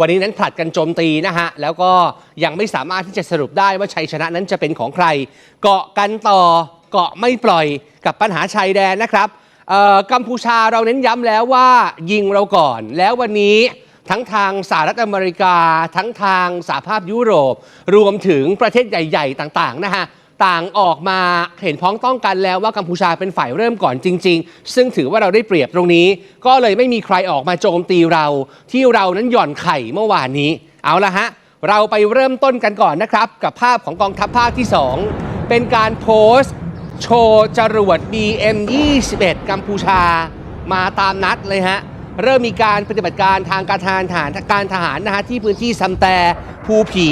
วันนี้นั้นผลัดกันโจมตีนะฮะ แล้วก็ยังไม่สามารถที่จะสรุปได้ว่าชัยชนะนั้นจะเป็นของใคร เกาะกันต่อเกาะไม่ปล่อยกับปัญหาชายแดนนะครับกัมพูชาเราเน้นย้ำแล้วว่ายิงเราก่อน แล้ววันนี้ทั้งทางสหรัฐอเมริกา ทั้งทางสหภาพยุโรป รวมถึงประเทศใหญ่ ๆ ต่าง ๆ นะฮะ ต่างออกมาเห็นพ้องต้องกันแล้วว่ากัมพูชาเป็นฝ่ายเริ่มก่อนจริง ๆ ซึ่งถือว่าเราได้เปรียบตรงนี้ ก็เลยไม่มีใครออกมาโจมตีเรา ที่เรานั้นหย่อนไข่เมื่อวานนี้ เอาละฮะ เราไปเริ่มต้นกันก่อนนะครับ กับภาพของกองทัพภาคที่ 2 เป็นการโพสต์ โชว์จรวด BM21 กัมพูชา มาตามนัดเลยฮะเริ่มมีการปฏิบัติการทางการทหารฐานการทหารนะฮะที่พื้นที่ซัมแต ภูผี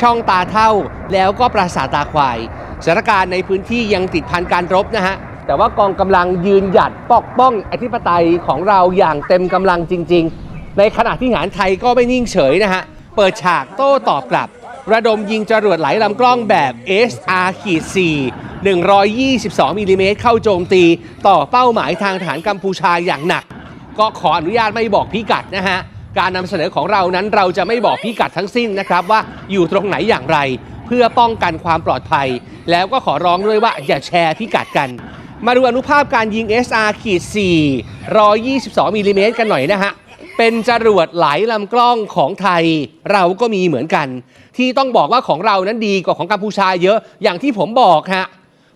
ช่องตาเท่า แล้วก็ปราสาทตาควายสถานการณ์ในพื้นที่ยังติดพันการรบนะฮะ แต่ว่ากองกำลังยืนหยัดปกป้องอธิปไตยของเราอย่างเต็มกำลังจริง ๆ ในขณะที่ทหารไทยก็ไม่นิ่งเฉยนะฮะ เปิดฉากโต้ตอบกลับ ระดมยิงจรวดไหลลำกล้องแบบ SR-4 122มิลลิเมตรเข้าโจมตีต่อเป้าหมายทางฐานกัมพูชาอย่างหนัก ก็ขออนุญาตไม่บอกพิกัดนะฮะ การนำเสนอของเรานั้นเราจะไม่บอกพิกัดทั้งสิ้นนะครับว่าอยู่ตรงไหนอย่างไร เพื่อป้องกันความปลอดภัย แล้วก็ขอร้องด้วยว่าอย่าแชร์พิกัดกัน มาดูอนุภาพการยิง SR ขีด4 122มิลลิเมตรกันหน่อยนะฮะเป็นจรวดหลายลำกล้องของไทยเราก็มีเหมือนกัน ที่ต้องบอกว่าของเรานั้นดีกว่าของกัมพูชาเยอะอย่างที่ผมบอกฮะ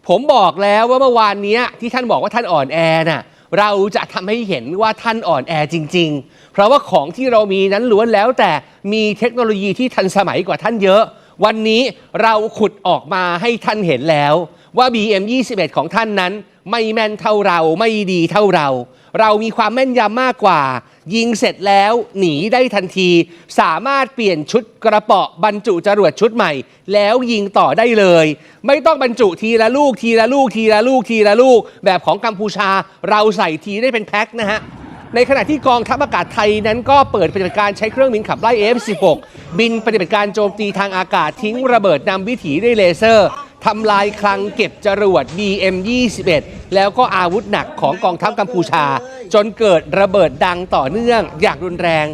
ผมบอกแล้วว่าเมื่อวานนี้ที่ท่านบอกว่าท่านอ่อนแอน่ะ เราจะทำให้เห็นว่าท่านอ่อนแอจริง ๆ เพราะว่าของที่เรามีนั้นล้วนแล้วแต่มีเทคโนโลยีที่ทันสมัยกว่าท่านเยอะ วันนี้เราขุดออกมาให้ท่านเห็นแล้วว่า BM 21 ของท่านนั้น ไม่แม่นเท่าเราไม่ดีเท่าเรา เรามีความแม่นยำมากกว่า ยิงเสร็จแล้วหนีได้ทันที สามารถเปลี่ยนชุดกระเปาะบรรจุจรวดชุดใหม่ แล้วยิงต่อได้เลย ไม่ต้องบรรจุทีละลูกทีละลูกทีละลูกทีละลูก แบบของกัมพูชาเราใส่ทีได้เป็นแพ็คนะฮะในขณะที่กองทัพอากาศไทยนั้นก็เปิดปฏิบัติการใช้เครื่องบินขับไล่ F16 บินปฏิบัติการโจมตีทางอากาศทิ้งระเบิดนำวิถีด้วยเลเซอร์ ทำลายคลังเก็บจรวด BM21 แล้วก็อาวุธหนักของกองทัพกัมพูชา จนเกิดระเบิดดังต่อเนื่องอย่างรุนแรง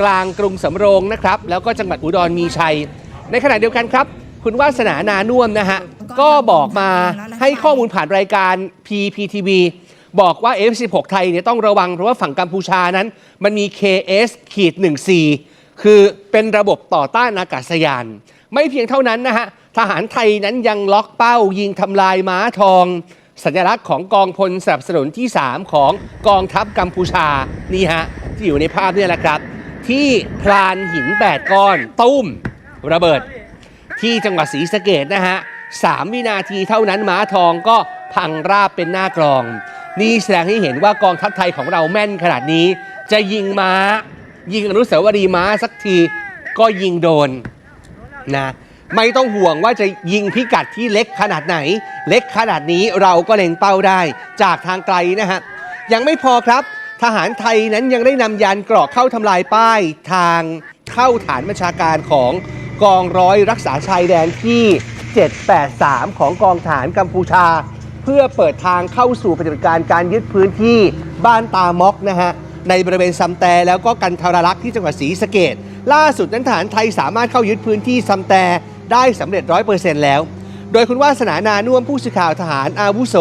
กลางกรุงสำโรงนะครับ แล้วก็จังหวัดอุดรมีชัย ในขณะเดียวกันครับ คุณวาสนานานุ่มนะฮะ ก็บอกมาให้ข้อมูลผ่านรายการ PPTV บอกว่า F16 ไทยเนี่ยต้องระวังเพราะว่าฝั่งกัมพูชานั้น มันมี KS ขีด 14 คือเป็นระบบต่อต้านอากาศยาน ไม่เพียงเท่านั้นนะฮะ ทหารไทยนั้นยังล็อกเป้ายิงทำลายม้าทอง สัญลักษณ์ของกองพลสนับสนุนที่ 3 ของกองทัพกัมพูชานี่ฮะที่อยู่ในภาพนี่แหละครับ ที่พลานหิน 8 ก้อน ตุ้ม ระเบิด ที่จังหวัดศรีสะเกดนะฮะสามวินาทีเท่านั้นม้าทองก็พังราบเป็นหน้ากลอง นี่แสดงให้เห็นว่ากองทัพไทยของเราแม่นขนาดนี้ จะยิงม้า ยิงอนุสาวรีย์ม้าสักทีก็ยิงโดนนะ ไม่ต้องห่วงว่าจะยิงพิกัดที่เล็กขนาดไหน เล็กขนาดนี้เราก็เล็งเป้าได้จากทางไกลนะฮะ ยังไม่พอครับ ทหารไทยนั้นยังได้นำยานเกราะเข้าทำลายป้ายทางเข้าฐานบัญชาการของกองร้อยรักษาชายแดนที่ 783 ของกองฐานกัมพูชา เพื่อเปิดทางเข้าสู่ปฏิบัติการการยึดพื้นที่บ้านตามอกนะฮะในบริเวณซัมแตแล้วก็กันทรลักษ์ที่จังหวัดศรีสะเกดล่าสุดนั้นทหารไทยสามารถเข้ายึดพื้นที่ซัมแต ได้สำเร็จร้อยเปอร์เซ็นต์แล้ว โดยคุณวาสนานานุ่มผู้สื่อข่าวทหารอาวุโส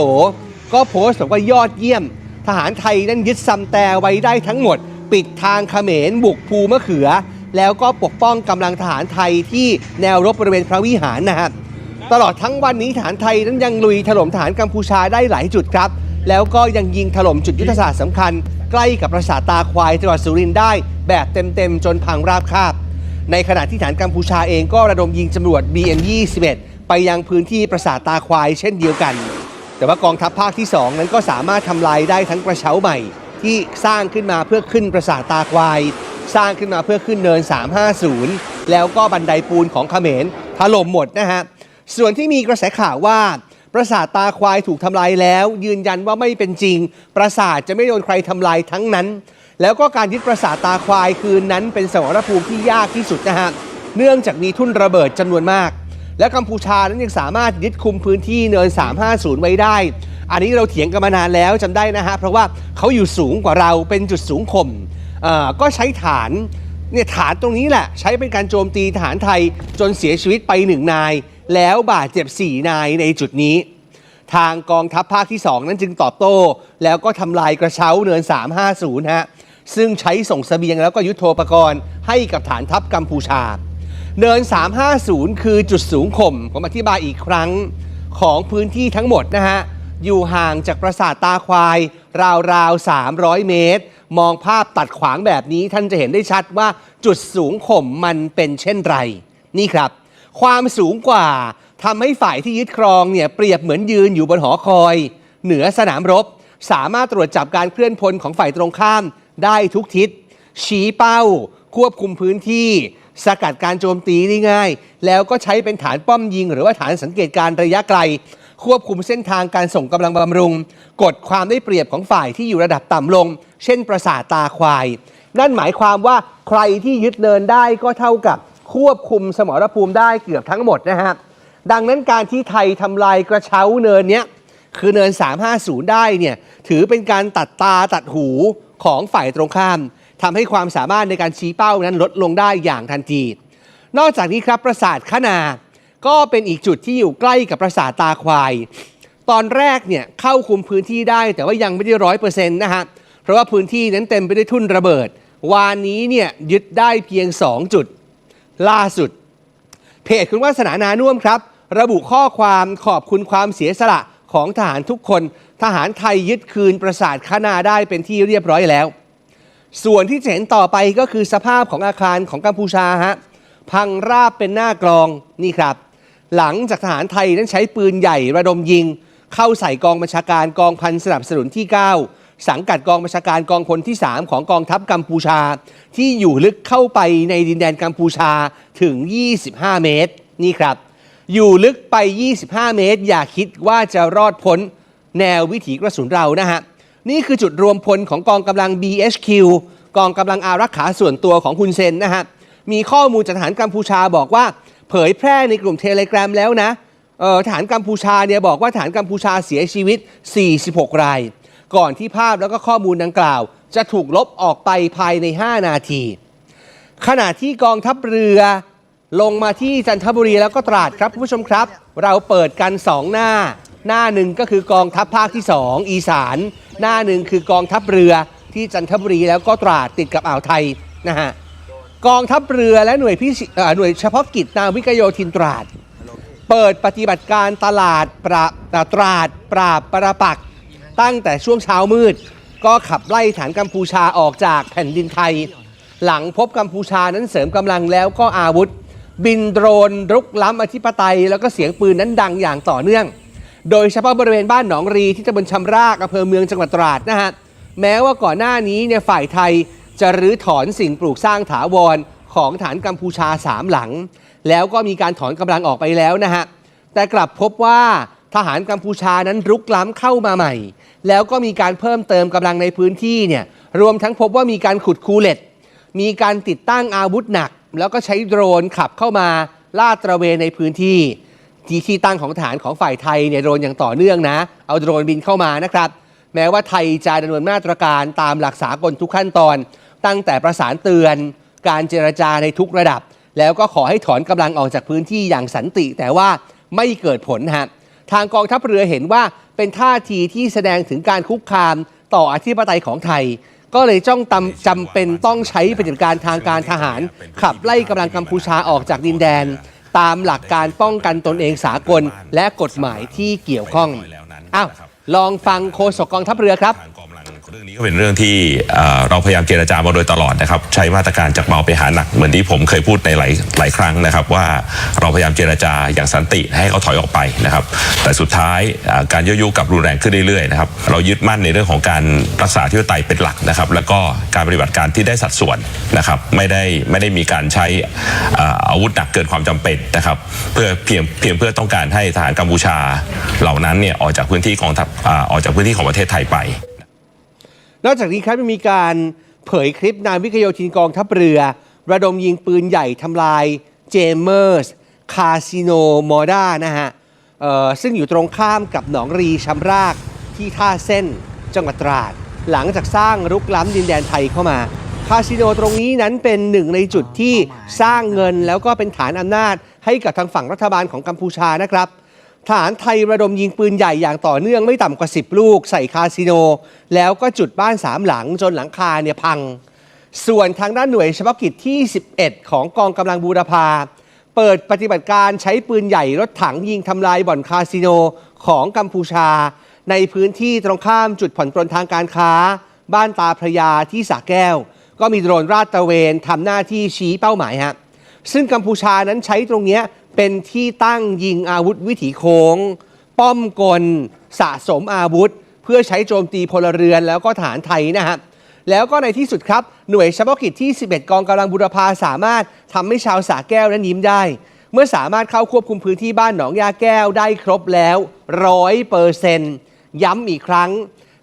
ก็โพสต์บอกว่ายอดเยี่ยม ทหารไทยนั้นยึดซัมแต่ไว้ได้ทั้งหมด ปิดทางเขมรบุกภูมะเขือ แล้วก็ปกป้องกำลังทหารไทยที่แนวรบบริเวณพระวิหารนะครับตลอดทั้งวันนี้ทหารไทยนั้นยังลุยถล่มทหารกัมพูชาได้หลายจุดครับ แล้วก็ยังยิงถล่มจุดยุทธศาสตร์สำคัญ ใกล้กับปราสาทตาควายจังหวัดสุรินทร์ได้ แบบเต็มๆจนพังราบคาบ ในขณะที่ฐานกัมพูชาเองก็ระดมยิงจรวด BM21 ไปยังพื้นที่ปราสาทตาควายเช่นเดียวกัน แต่ว่ากองทัพภาคที่ 2 นั้นก็สามารถทำลายได้ทั้งกระเช้าใหม่ ที่สร้างขึ้นมาเพื่อขึ้นปราสาทตาควาย สร้างขึ้นมาเพื่อขึ้นเนิน 350 แล้วก็บันไดปูนของเขมรถล่มหมดนะฮะส่วนที่มีกระแสข่าวว่าปราสาทตาควายถูกทำลายแล้ว ยืนยันว่าไม่เป็นจริง ปราสาทจะไม่โดนใครทำลายทั้งนั้น แล้วก็การยึดปราสาทตาควายคืนนั้นเป็นสมรภูมิที่ยากที่สุดนะฮะเนื่องจากมีทุ่นระเบิดจำนวนมาก และกัมพูชานั้นยังสามารถยึดคุมพื้นที่เนิน 350 ไว้ได้ อันนี้เราเถียงกันมานานแล้วจำได้นะฮะเพราะว่าเขาอยู่สูงกว่าเราเป็นจุดสูงข่มก็ใช้ฐานเนี่ยฐานตรงนี้แหละ ใช้เป็นการโจมตีทหารไทยจนเสียชีวิตไปหนึ่งนาย แล้วบาดเจ็บ 4 นายในจุดนี้ ทางกองทัพภาคที่ 2 นั้นจึงตอบโต้ แล้วก็ทำลายกระเช้าเนิน 350ฮะ ซึ่งใช้ส่งเสบียงแล้วก็ยุทโธปกรณ์ให้กับฐานทัพกัมพูชา เนิน 350 คือจุดสูงข่มผมอธิบายอีกครั้งของพื้นที่ทั้งหมดนะฮะ อยู่ห่างจากปราสาทตาควาย ราวๆ 300 เมตร มองภาพตัดขวางแบบนี้ท่านจะเห็นได้ชัดว่าจุดสูงข่มมันเป็นเช่นไร นี่ครับ ความสูงกว่าทำให้ฝ่ายที่ยึดครองเนี่ยเปรียบเหมือนยืนอยู่บนหอคอย เหนือสนามรบ สามารถตรวจจับการเคลื่อนพลของฝ่ายตรงข้าม ได้ทุกทิศ ชี้เป้า ควบคุมพื้นที่ สกัดการโจมตีได้ง่าย แล้วก็ใช้เป็นฐานป้อมยิง หรือว่าฐานสังเกตการระยะไกล ควบคุมเส้นทางการส่งกำลังบำรุง กดความได้เปรียบของฝ่ายที่อยู่ระดับต่ำลง เช่นปราสาทตาควาย นั่นหมายความว่าใครที่ยึดเนินได้ก็เท่ากับควบคุมสมรภูมิได้เกือบทั้งหมดนะฮะดังนั้นการที่ไทยทำลายกระเช้าเนินเนี้ย คือเนิน 350 ได้เนี่ยถือเป็นการตัดตาตัดหูของฝ่ายตรงข้ามทำให้ความสามารถในการชี้เป้านั้นลดลงได้อย่างทันที นอกจากนี้ครับปราสาทขนา ก็เป็นอีกจุดที่อยู่ใกล้กับปราสาทตาควาย ตอนแรกเนี่ยเข้าคุมพื้นที่ได้แต่ว่ายังไม่ได้ร้อยเปอร์เซ็นต์นะฮะเพราะว่าพื้นที่นั้นเต็มไปด้วยทุ่นระเบิด วานนี้เนี่ยยึดได้เพียง 2 จุด ล่าสุด เพจคุณวาสนานานุ่มครับ ระบุข้อความขอบคุณความเสียสละ ของทหารทุกคน ทหารไทยยึดคืนปราสาทคานาได้เป็นที่เรียบร้อยแล้ว ส่วนที่จะเห็นต่อไปก็คือสภาพของอาคารของกัมพูชาฮะพังราบเป็นหน้ากรองนี่ครับ หลังจากทหารไทยนั้นใช้ปืนใหญ่ระดมยิง เข้าใส่กองบัญชาการกองพันสนับสนุนที่ 9 สังกัดกองบัญชาการกองพลที่ 3 ของกองทัพกัมพูชา ที่อยู่ลึกเข้าไปในดินแดนกัมพูชาถึง 25 เมตร นี่ครับ อยู่ลึกไป 25 เมตร อย่าคิดว่าจะรอดพ้นแนววิถีกระสุนเรานะฮะ นี่คือจุดรวมพลของกองกำลัง BHQ กองกำลังอารักขาส่วนตัวของคุณเซนนะฮะ มีข้อมูลจากทหารกัมพูชาบอกว่าเผยแพร่ในกลุ่มเทเล gram แล้วนะทหารกัมพูชาเนี่ยบอกว่าทหารกัมพูชาเสียชีวิต 46 ราย ก่อนที่ภาพแล้วก็ข้อมูลดังกล่าว จะถูกลบออกไปภายใน 5 นาที ขณะที่กองทัพเรือ ลงมาที่จันทบุรีแล้วก็ตราดครับคุณผู้ชมครับ เราเปิดกัน 2 หน้า หน้าหนึ่งก็คือกองทัพภาคที่ 2 อีสาน หน้าหนึ่งคือกองทัพเรือที่จันทบุรีแล้วก็ตราดติดกับอ่าวไทยนะฮะกองทัพเรือและหน่วยพิเศษหน่วยเฉพาะกิจนาวิกโยธินตราด เปิดปฏิบัติการตลาดปราตราดปราบประปัก ตั้งแต่ช่วงเช้ามืด ก็ขับไล่ฐานกัมพูชาออกจากแผ่นดินไทย หลังพบกัมพูชานั้นเสริมกำลังแล้วก็อาวุธ บินโดรนรุกล้ำอธิปไตย แล้วก็เสียงปืนนั้นดังอย่างต่อเนื่อง โดยเฉพาะบริเวณบ้านหนองรีที่ตำบลชำรากอำเภอเมืองจังหวัดตราดนะฮะแม้ว่าก่อนหน้านี้เนี่ยฝ่ายไทยจะรื้อถอนสิ่งปลูกสร้างถาวรของฐานกัมพูชาสามหลัง แล้วก็มีการถอนกำลังออกไปแล้วนะฮะแต่กลับพบว่าทหารกัมพูชานั้นรุกล้ำเข้ามาใหม่ แล้วก็มีการเพิ่มเติมกำลังในพื้นที่เนี่ยรวมทั้งพบว่ามีการขุดคูเล็ตมีการติดตั้งอาวุธหนัก แล้วก็ใช้โดรนขับเข้ามาลาดตระเวนในพื้นที่ ที่ที่ตั้งของฐานของฝ่ายไทยเนี่ยโดรนอย่างต่อเนื่องนะ เอาโดรนบินเข้ามานะครับ แม้ว่าไทยจะดำเนินมาตรการตามหลักสากลทุกขั้นตอน ตั้งแต่ประสานเตือน การเจรจาในทุกระดับ แล้วก็ขอให้ถอนกำลังออกจากพื้นที่อย่างสันติ แต่ว่าไม่เกิดผลฮะทางกองทัพเรือเห็นว่าเป็นท่าทีที่แสดงถึงการคุกคามต่ออธิปไตยของไทย ก็เลยจ้องตำจำเป็นต้องใช้ปฏิบัติการทางการทหาร ขับไล่กำลังกัมพูชาออกจากดินแดน ตามหลักการป้องกันตนเองสากล และกฎหมายที่เกี่ยวข้องอ้าวลองฟังโฆษกกองทัพเรือครับ เรื่องนี้ก็เป็นเรื่องที่เราพยายามเจรจามาโดยตลอดนะครับ ใช้มาตรการจากเบาไปหาหนักเหมือนที่ผมเคยพูดในหลายหลายครั้งนะครับ ว่าเราพยายามเจรจาอย่างสันติให้เขาถอยออกไปนะครับ แต่สุดท้ายการยั่วยุกับรุนแรงขึ้นเรื่อยๆนะครับเรายึดมั่นในเรื่องของการรักษาที่ไตยเป็นหลักนะครับ แล้วก็การปฏิบัติการที่ได้สัดส่วนนะครับ ไม่ได้ไม่ได้มีการใช้อาวุธหนักเกินความจำเป็นนะครับ เพื่อเพียงเพียงเพื่อต้องการให้ทหารกัมพูชาเหล่านั้นเนี่ยออกจากพื้นที่ของออกจากพื้นที่ของประเทศไทยไป นอกจากนี้ครับยังมีการเผยคลิปนายวิกโยธินกองทัพเรือ ระดมยิงปืนใหญ่ทำลายเจมเมอร์สคาสิโนมอดานะฮะซึ่งอยู่ตรงข้ามกับหนองรีชำรากที่ท่าเส้นจังหวัดตราด หลังจากสร้างรุกล้ำดินแดนไทยเข้ามา คาสิโนตรงนี้นั้นเป็นหนึ่งในจุดที่สร้างเงินแล้วก็เป็นฐานอำนาจให้กับทางฝั่งรัฐบาลของกัมพูชานะครับ ทหารไทยระดมยิงปืนใหญ่อย่างต่อเนื่องไม่ต่ำกว่า 10 ลูก ใส่คาสิโน แล้วก็จุดบ้านสามหลังจนหลังคาเนี่ยพัง ส่วนทางด้านหน่วยเฉพาะกิจที่ 11 ของกองกำลังบูรพา เปิดปฏิบัติการใช้ปืนใหญ่รถถังยิงทำลายบ่อนคาสิโนของกัมพูชา ในพื้นที่ตรงข้ามจุดผ่อนปลนทางการค้า บ้านตาพระยาที่สระแก้ว ก็มีโดรนราดตระเวนทำหน้าที่ชี้เป้าหมายฮะซึ่งกัมพูชานั้นใช้ตรงเนี้ย เป็นที่ตั้งยิงอาวุธวิถีโค้ง ป้อมกลสะสมอาวุธ เพื่อใช้โจมตีพลเรือนแล้วก็ฐานไทยนะฮะแล้วก็ในที่สุดครับ หน่วยเฉพาะกิจที่ 11 กองกำลังบุรพาสามารถทำให้ชาวสาแก้วนั้นยิ้มได้ เมื่อสามารถเข้าควบคุมพื้นที่บ้านหนองยาแก้วได้ครบแล้วร้อยเปอร์เซนต์ย้ำอีกครั้ง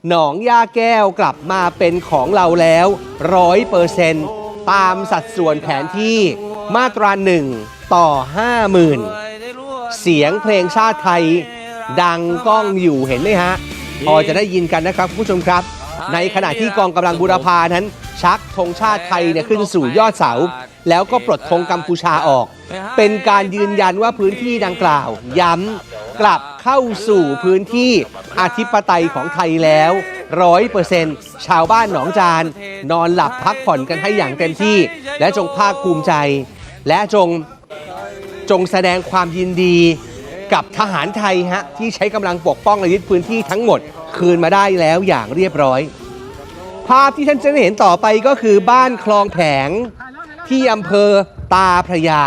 หนองยาแก้วกลับมาเป็นของเราแล้วร้อยเปอร์เซนต์ตามสัดส่วนแผนที่มาตราหนึ่ง ต่อ 50,000 เสียงเพลงชาติไทย ดังก้องอยู่เห็นไหมฮะ พอจะได้ยินกันนะครับคุณผู้ชมครับ ในขณะที่กองกำลังบูรพานั้น ชักธงชาติไทยเนี่ยขึ้นสู่ยอดเสา แล้วก็ปลดธงกัมพูชาออก เป็นการยืนยันว่าพื้นที่ดังกล่าว ย้ำกลับเข้าสู่พื้นที่อธิปไตยของไทยแล้วร้อยเปอร์เซ็นต์ชาวบ้านหนองจาน นอนหลับพักผ่อนกันให้อย่างเต็มที่ และจงภาคภูมิใจ และจง จงแสดงความยินดีกับทหารไทยฮะที่ใช้กำลังปกป้องและยึดพื้นที่ทั้งหมดคืนมาได้แล้วอย่างเรียบร้อย ภาพที่ท่านจะได้เห็นต่อไปก็คือบ้านคลองแผงที่อำเภอตาพระยา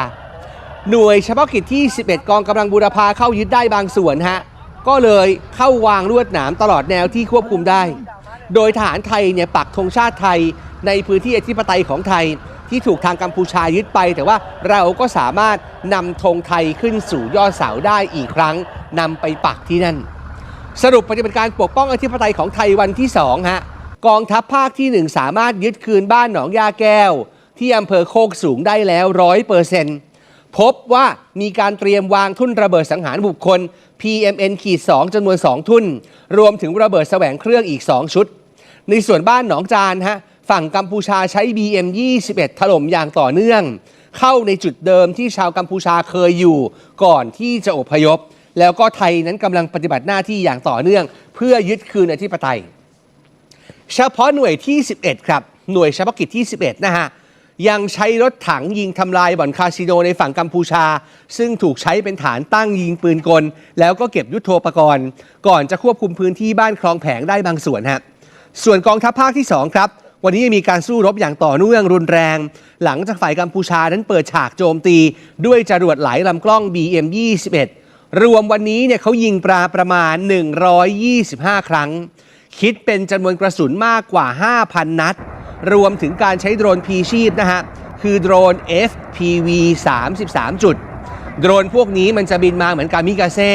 หน่วยเฉพาะกิจที่ 11 กองกำลังบูรพาเข้ายึดได้บางส่วนฮะก็เลยเข้าวางลวดหนามตลอดแนวที่ควบคุมได้ โดยทหารไทยเนี่ยปักธงชาติไทยในพื้นที่อธิปไตยของไทย ที่ถูกทางกัมพูชายึดไป แต่ว่าเราก็สามารถนำธงไทยขึ้นสู่ยอดเสาได้อีกครั้งนำไปปักที่นั่น สรุปปฏิบัติการปกป้องอธิปไตยของไทยวันที่2ฮะกองทัพภาคที่ 1 สามารถยึดคืนบ้านหนองยาแก้ว ที่อำเภอโคกสูงได้แล้วร้อยเปอร์เซ็นต์พบว่ามีการเตรียมวางทุ่นระเบิดสังหารบุคคล PMN ขีด2จำนวน 2 ทุ่น รวมถึงระเบิดแสวงเครื่องอีก 2 ชุด ในส่วนบ้านหนองจานฮะ ฝั่งกัมพูชาใช้ BM 21ถล่มอย่างต่อเนื่อง เข้าในจุดเดิมที่ชาวกัมพูชาเคยอยู่ก่อนที่จะอพยพ แล้วก็ไทยนั้นกำลังปฏิบัติหน้าที่อย่างต่อเนื่อง เพื่อยึดคืนอธิปไตย เฉพาะหน่วยที่ 11 ครับ หน่วยเฉพาะกิจที่ 11 นะฮะยังใช้รถถังยิงทำลายบ่อนคาสิโนในฝั่งกัมพูชา ซึ่งถูกใช้เป็นฐานตั้งยิงปืนกล แล้วก็เก็บยุทโธปกรณ์ ก่อนจะควบคุมพื้นที่บ้านคลองแผงได้บางส่วนฮะส่วนกองทัพภาคที่ 2 ครับ วันนี้ยังมีการสู้รบอย่างต่อเนื่องรุนแรง หลังจากฝ่ายกัมพูชานั้นเปิดฉากโจมตี ด้วยจรวดหลายลำกล้อง BM 21 รวมวันนี้เนี่ยเขายิงปลาประมาณ 125 ครั้ง คิดเป็นจำนวนกระสุนมากกว่า 5,000 นัด รวมถึงการใช้โดรนพีชีพนะฮะ คือโดรน FPV 33 จุด โดรนพวกนี้มันจะบินมาเหมือนกามิกาเซ่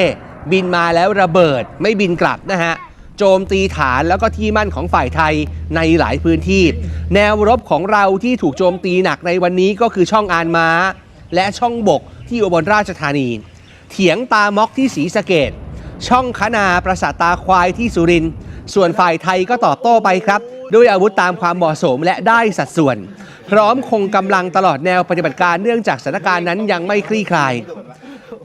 บินมาแล้วระเบิดไม่บินกลับนะฮะ โจมตีฐานแล้วก็ที่มั่นของฝ่ายไทยในหลายพื้นที่ แนวรบของเราที่ถูกโจมตีหนักในวันนี้ก็คือช่องอานม้า และช่องบกที่อุบลราชธานี เถียงตามอกที่ศรีสะเกดช่องคนาประสาทตาควายที่สุรินทร์ส่วนฝ่ายไทยก็ตอบโต้ไปครับ ด้วยอาวุธตามความเหมาะสมและได้สัดส่วน พร้อมคงกำลังตลอดแนวปฏิบัติการเนื่องจากสถานการณ์นั้นยังไม่คลี่คลาย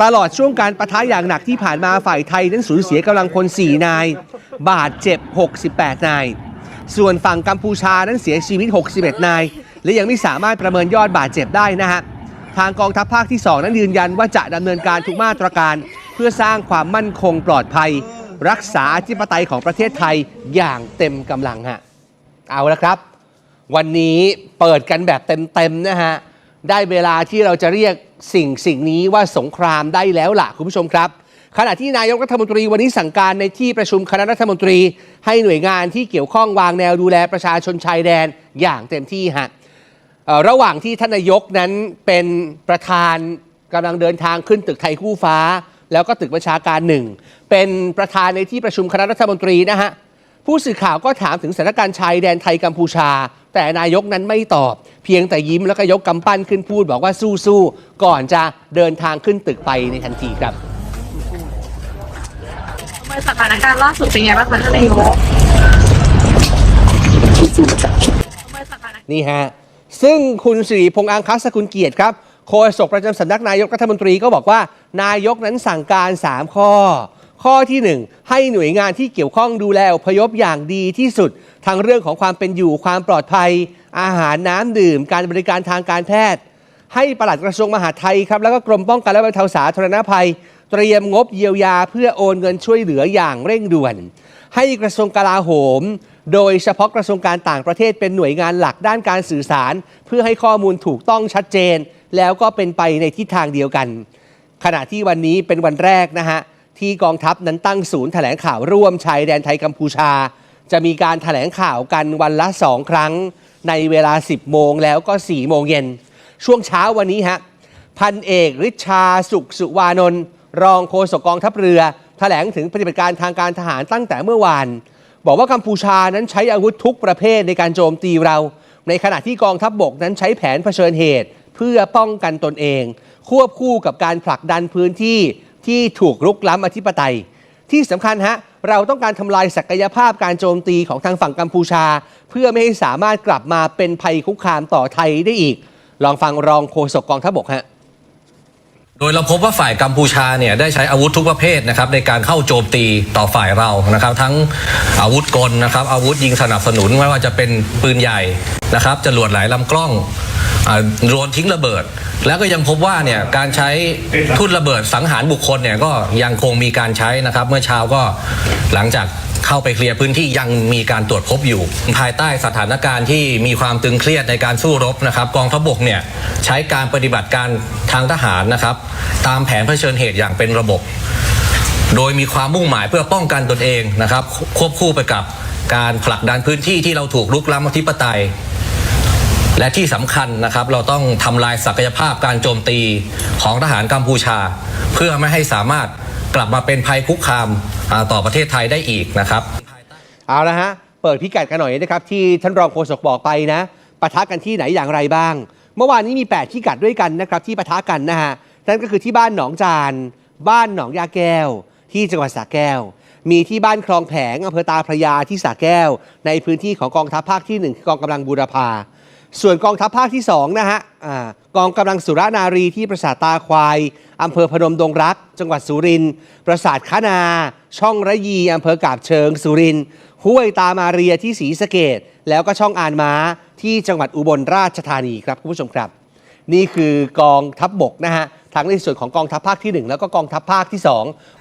ตลอดช่วงการประทะอย่างหนักที่ผ่านมาฝ่ายไทยนั้นสูญเสียกำลังพล4นาย บาดเจ็บ 68 นาย ส่วนฝั่งกัมพูชานั้นเสียชีวิต 61 นาย และยังไม่สามารถประเมินยอดบาดเจ็บได้นะฮะ ทางกองทัพภาคที่ 2 นั้นยืนยันว่าจะดำเนินการทุกมาตรการ เพื่อสร้างความมั่นคงปลอดภัย รักษาอธิปไตยของประเทศไทยอย่างเต็มกำลังฮะ เอาละครับ วันนี้เปิดกันแบบเต็มๆนะฮะ ได้เวลาที่เราจะเรียกสิ่งสิ่งนี้ว่าสงครามได้แล้วล่ะคุณผู้ชมครับ ขณะที่นายกรัฐมนตรีวันนี้สั่งการในที่ประชุมคณะรัฐมนตรี ให้หน่วยงานที่เกี่ยวข้องวางแนวดูแลประชาชนชายแดนอย่างเต็มที่ฮะระหว่างที่ท่านนายกนั้นเป็นประธานกำลังเดินทางขึ้นตึกไทยคู่ฟ้า แล้วก็ตึกประชาการหนึ่งเป็นประธานในที่ประชุมคณะรัฐมนตรีนะฮะผู้สื่อข่าวก็ถามถึงสถานการณ์ชายแดนไทยกัมพูชา แต่นายกนั้นไม่ตอบ เพียงแต่ยิ้มแล้วก็ยกกำปั้นขึ้นพูดบอกว่าสู้ๆก่อนจะเดินทางขึ้นตึกไปในทันทีครับ สถานการณ์ล่าสุดเป็นไงบ้างคะท่านนายกนี่ฮะ ซึ่งคุณสิริพงษ์อังคัสกุลเกียรติครับโฆษกประจำสำนักนายกรัฐมนตรีก็บอกว่า นายกนั้นสั่งการ 3 ข้อ ข้อที่ 1 ให้หน่วยงานที่เกี่ยวข้องดูแลอพยพอย่างดีที่สุด ทั้งเรื่องของความเป็นอยู่ความปลอดภัย อาหารน้ำดื่ม การบริการทางการแพทย์ ให้ปลัดกระทรวงมหาดไทยครับแล้วก็กรมป้องกันและบรรเทาสาธารณภัย เตรียมงบเยียวยาเพื่อโอนเงินช่วยเหลืออย่างเร่งด่วน ให้กระทรวงกลาโหม โดยเฉพาะกระทรวงการต่างประเทศเป็นหน่วยงานหลักด้านการสื่อสาร เพื่อให้ข้อมูลถูกต้องชัดเจน แล้วก็เป็นไปในทิศทางเดียวกัน ขณะที่วันนี้เป็นวันแรกนะฮะที่กองทัพนั้นตั้งศูนย์แถลงข่าวร่วมชายแดนไทยกัมพูชา จะมีการแถลงข่าวกันวันละสองครั้ง ในเวลา 10 โมงแล้วก็ 4 โมงเย็น ช่วงเช้าวันนี้ฮะพันเอกฤชชาสุขสุวานนท์ รองโฆษกกองทัพเรือแถลงถึงปฏิบัติการทางการทหารตั้งแต่เมื่อวาน บอกว่ากัมพูชานั้นใช้อาวุธทุกประเภทในการโจมตีเรา ในขณะที่กองทัพบบกนั้นใช้แผนเผชิญเหตุ เพื่อป้องกันตนเอง ควบคู่กับการผลักดันพื้นที่ที่ถูกรุกล้ำอธิปไตย ที่สำคัญฮะเราต้องการทำลายศักยภาพการโจมตีของทางฝั่งกัมพูชา เพื่อไม่ให้สามารถกลับมาเป็นภัยคุกคามต่อไทยได้อีก ลองฟังรองโฆษกกองทัพบกฮะ โดยเราพบว่าฝ่ายกัมพูชาเนี่ยได้ใช้อาวุธทุกประเภทนะครับในการเข้าโจมตีต่อฝ่ายเรานะครับ ทั้งอาวุธกลนะครับอาวุธยิงสนับสนุนไม่ว่าจะเป็นปืนใหญ่นะครับจรวดหลายลำกล้องอ่าโดรนทิ้งระเบิด แล้วก็ยังพบว่าเนี่ยการใช้ทุ่นระเบิดสังหารบุคคลเนี่ยก็ยังคงมีการใช้นะครับ เมื่อเช้าก็หลังจาก เข้าไปเคลียร์พื้นที่ยังมีการตรวจพบอยู่ ภายใต้สถานการณ์ที่มีความตึงเครียดในการสู้รบนะครับ กองทัพบกเนี่ยใช้การปฏิบัติการทางทหารนะครับ ตามแผนเผชิญเหตุอย่างเป็นระบบ โดยมีความมุ่งหมายเพื่อป้องกันตนเองนะครับ ควบคู่ไปกับการผลักดันพื้นที่ที่เราถูกลุกล้ำอธิปไตยและที่สำคัญนะครับเราต้องทำลายศักยภาพการโจมตีของทหารกัมพูชา เพื่อไม่ให้สามารถ กลับมาเป็นภัยคุกคามต่อประเทศไทยได้อีกนะครับ เอาละฮะ เปิดพิกัดกันหน่อยนะครับ ที่ท่านรองโฆษกบอกไปนะปะทะกันที่ไหนอย่างไรบ้าง เมื่อวานนี้มี8พิกัดด้วยกันนะครับที่ปะทะกันนะฮะนั่นก็คือที่บ้านหนองจาน บ้านหนองยาแก้ว ที่จังหวัดสระแก้ว มีที่บ้านคลองแผงอำเภอตาพระยาที่สระแก้ว ในพื้นที่ของกองทัพภาคที่1คือกองกำลังบูรพา ส่วนกองทัพภาคที่2นะฮะอ่ากองกำลังสุรนารีที่ปราสาทตาควายอำเภอพนมดงรัก จังหวัดสุรินทร์ปราสาทคานา ช่องระยีอำเภอกาบเชิง สุรินทร์ห้วยตามาเรียที่ศรีสะเกดแล้วก็ช่องอานม้าที่จังหวัดอุบลราชธานีครับคุณผู้ชมครับ นี่คือกองทัพบบกนะฮะทั้งในส่วนของกองทัพภาคที่ 1 แล้วก็กองทัพภาคที่ 2